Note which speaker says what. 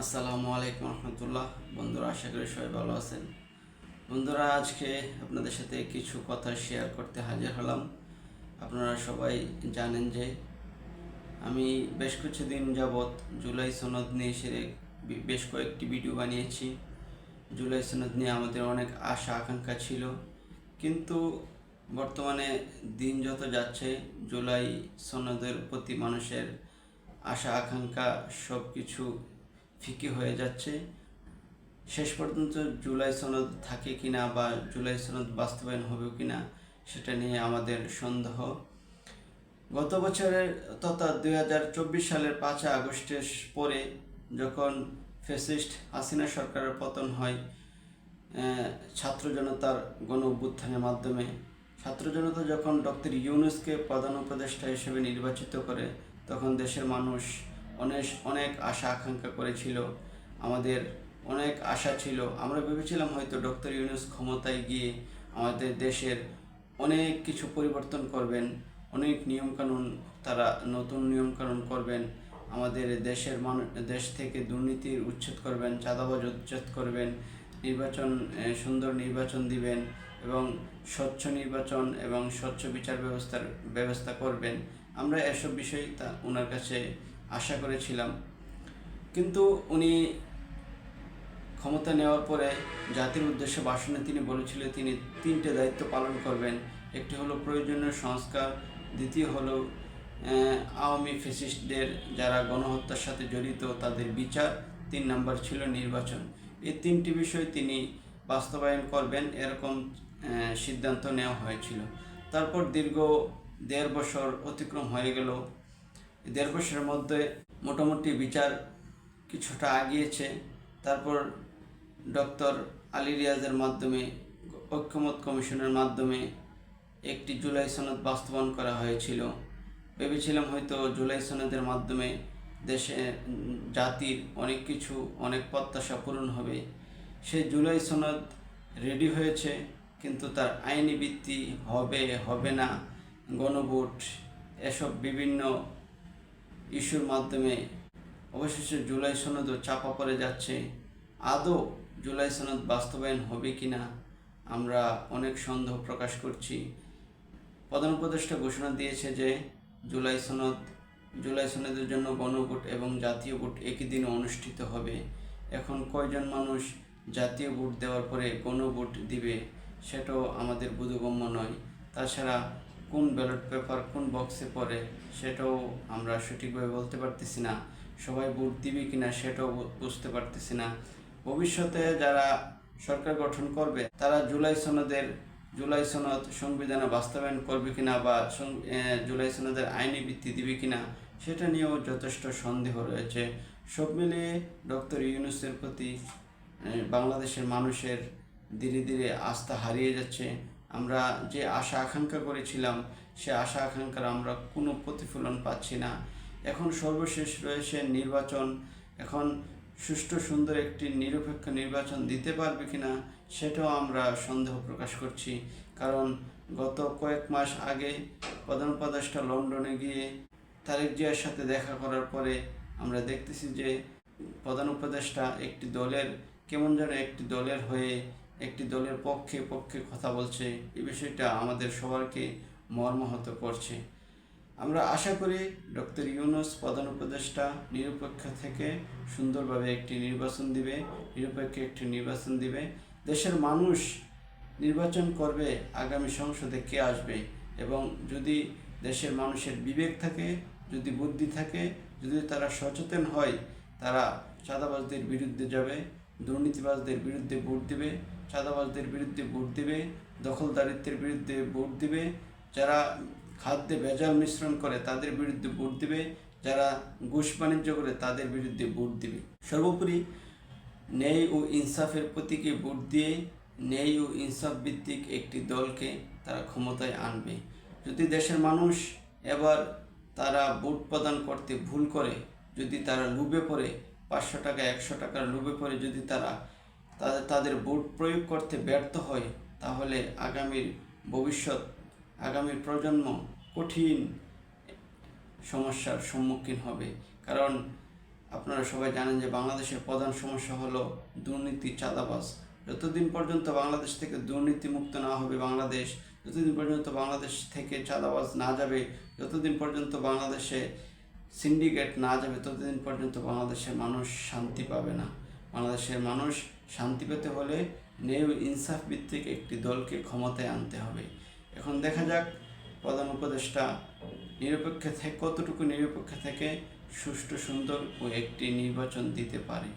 Speaker 1: আসসালামু আলাইকুম রহমতুল্লাহ। বন্ধুরা, আশা করি সবাই ভালো আছেন। বন্ধুরা, আজকে আপনাদের সাথে কিছু কথা শেয়ার করতে হাজির হলাম। আপনারা সবাই জানেন যে আমি বেশ কিছুদিন যাবৎ জুলাই সনদ নিয়ে সেরে বেশ কয়েকটি ভিডিও বানিয়েছি। জুলাই সনদ নিয়ে আমাদের অনেক আশা, আকাঙ্ক্ষা ছিল। কিন্তু বর্তমানে দিন যত যাচ্ছে, জুলাই সনদের প্রতি মানুষের আশা, আকাঙ্ক্ষা সব কিছু ফিকে হয়ে যাচ্ছে। শেষ পর্যন্ত জুলাই সনদ থাকে কিনা বা জুলাই সনদ বাস্তবায়ন হবে কিনা, সেটা নিয়ে আমাদের সন্দেহ। গত বছরের তথা দুই হাজার চব্বিশ সালের পাঁচই আগস্টের পরে যখন ফেসিস্ট হাসিনা সরকারের পতন হয় ছাত্র জনতার গণ অভ্যুত্থানের মাধ্যমে, ছাত্র জনতা যখন ডক্টর ইউনুসকে প্রধান উপদেষ্টা হিসেবে নির্বাচিত করে, তখন দেশের মানুষ অনেক অনেক আশা, আকাঙ্ক্ষা করেছিল। আমাদের অনেক আশা ছিল। আমরা ভেবেছিলাম হয়তো ডক্টর ইউনুস ক্ষমতায় গিয়ে আমাদের দেশের অনেক কিছু পরিবর্তন করবেন, অনেক নিয়মকানুন তারা, নতুন নিয়মকানুন করবেন, আমাদের দেশের মানুষ দেশ থেকে দুর্নীতির উচ্ছেদ করবেন, চাঁদাবাজ উচ্ছেদ করবেন, নির্বাচন সুন্দর নির্বাচন দিবেন এবং স্বচ্ছ নির্বাচন এবং স্বচ্ছ বিচার ব্যবস্থার ব্যবস্থা করবেন। আমরা এসব বিষয় তা ওনার কাছে আশা করেছিলাম। কিন্তু উনি ক্ষমতা নেওয়ার পরে জাতির উদ্দেশ্যে ভাষণে তিনি বলেছিলেন, তিনি তিনটে দায়িত্ব পালন করবেন। একটি হলো প্রয়োজনীয় সংস্কার, দ্বিতীয় হলো আওয়ামী ফেসিস্টদের যারা গণহত্যার সাথে জড়িত তাদের বিচার। তিন নম্বর ছিল নির্বাচন। এই তিনটি বিষয় তিনি বাস্তবায়ন করবেন এরকম সিদ্ধান্ত নেওয়া হয়েছিল। তারপর দীর্ঘ দেড় বছর অতিক্রম হয়ে গেল। দেড় বছরের মধ্যে মোটামুটি বিচার কিছুটা আগিয়েছে। তারপর ডক্টর আলী রিয়াজের মাধ্যমে, ঐক্যমত কমিশনের মাধ্যমে একটি জুলাই সনদ বাস্তবায়ন করা হয়েছিল। ভেবেছিলাম হয়তো জুলাই সনদের মাধ্যমে দেশে, জাতির অনেক কিছু, অনেক প্রত্যাশা পূরণ হবে। সেই জুলাই সনদ রেডি হয়েছে, কিন্তু তার আইনি ভিত্তি হবে হবে না। গণভোট, এসব বিভিন্ন ইস্যুর মাধ্যমে অবশেষে জুলাই সনদও চাপা পড়ে যাচ্ছে। আদৌ জুলাই সনদ বাস্তবায়ন হবে কি না আমরা অনেক সন্দেহ প্রকাশ করছি। প্রধান উপদেষ্টা ঘোষণা দিয়েছে যে জুলাই সনদ, জুলাই সনদের জন্য গণভোট এবং জাতীয় ভোট একই দিনে অনুষ্ঠিত হবে। এখন কয়জন মানুষ জাতীয় ভোট দেওয়ার পরে গণভোট দিবে সেটাও আমাদের বোধগম্য নয়। তাছাড়া কোন ব্যালট পেপার কোন বক্সে পড়ে সেটাও আমরা সঠিকভাবে বলতে পারতেছি না। সবাই ভোট দিবে কিনা সেটাও বুঝতে পারতেছি না। ভবিষ্যতে যারা সরকার গঠন করবে, তারা জুলাই সনদের, জুলাই সনদ সংবিধানে বাস্তবায়ন করবে কিনা বা জুলাই সনদের আইনি ভিত্তি দিবে কিনা, সেটা নিয়েও যথেষ্ট সন্দেহ রয়েছে। সব মিলিয়ে ডক্টর ইউনুসের প্রতি বাংলাদেশের মানুষের ধীরে ধীরে আস্থা হারিয়ে যাচ্ছে। আমরা যে আশা আকাঙ্ক্ষা করেছিলাম, সে আশা আকাঙ্ক্ষার আমরা কোনো প্রতিফলন পাচ্ছি না। এখন সর্বশেষ রয়েছে নির্বাচন। এখন সুষ্ঠু, সুন্দর একটি নিরপেক্ষ নির্বাচন দিতে পারবে কিনা, সেটাও আমরা সন্দেহ প্রকাশ করছি। কারণ গত কয়েক মাস আগে প্রধান উপদেষ্টা লন্ডনে গিয়ে তারেক জিয়ার সাথে দেখা করার পরে আমরা দেখতেছি যে প্রধান উপদেষ্টা একটি দলের, কেমন যেন একটি দলের হয়ে একটি দলের পক্ষে পক্ষে কথা বলছে এই বিষয়টা আমাদের সবারকে মর্মাহত করছে। আমরা আশা করি ডক্টর ইউনুস প্রধান উপদেষ্টা নিরপেক্ষ থেকে সুন্দরভাবে একটি নির্বাচন দিবে, নিরপেক্ষ একটি নির্বাচন দিবে। দেশের মানুষ নির্বাচন করবে, আগামী সংসদে কে আসবে? এবং যদি দেশের মানুষের বিবেক থাকে, যদি বুদ্ধি থাকে, যদি তারা সচেতন হয়, তারা চাঁদাবাজদের বিরুদ্ধে যাবে, দুর্নীতিবাজদের বিরুদ্ধে ভোট দিবে চাঁদাবাজদের বিরুদ্ধে ভোট দিবে, দখলদারিত্বের বিরুদ্ধে ভোট দেবে, যারা খাদ্যে ভেজাল মিশ্রণ করে তাদের বিরুদ্ধে ভোট দেবে, যারা ঘুষ বাণিজ্য করে তাদের বিরুদ্ধে ভোট দেবে। সর্বোপরি ন্যায় ও ইনসাফের প্রতীকে ভোট দিয়ে ন্যায় ও ইনসাফ ভিত্তিক একটি দলকে তারা ক্ষমতায় আনবে। যদি দেশের মানুষ এবার তারা ভোট প্রদান করতে ভুল করে, যদি তারা লুবে পড়ে, পাঁচশো টাকা, একশো টাকার লুবে পড়ে, যদি তারা তাদের ভোট প্রয়োগ করতে ব্যর্থ হয়, তাহলে আগামীর ভবিষ্যৎ, আগামীর প্রজন্ম কঠিন সমস্যার সম্মুখীন হবে। কারণ আপনারা সবাই জানেন যে বাংলাদেশের প্রধান সমস্যা হলো দুর্নীতি, চাঁদাবাজ। যতদিন পর্যন্ত বাংলাদেশ থেকে দুর্নীতি মুক্ত না হবে বাংলাদেশ, যতদিন পর্যন্ত বাংলাদেশ থেকে চাঁদাবাজ না যাবে, যতদিন পর্যন্ত বাংলাদেশে সিন্ডিকেট না যাবে, ততদিন পর্যন্ত বাংলাদেশের মানুষ শান্তি পাবে না। বাংলাদেশের মানুষ শান্তি পেতে হলে নেও ইনসাফ ভিত্তিক একটি দলকে ক্ষমতায় আনতে হবে। এখন দেখা যাক প্রধান উপদেষ্টা নিরপেক্ষে থেকে কতটুকু নিরপেক্ষে থেকে সুষ্ঠু, সুন্দর ও একটি নির্বাচন দিতে পারে।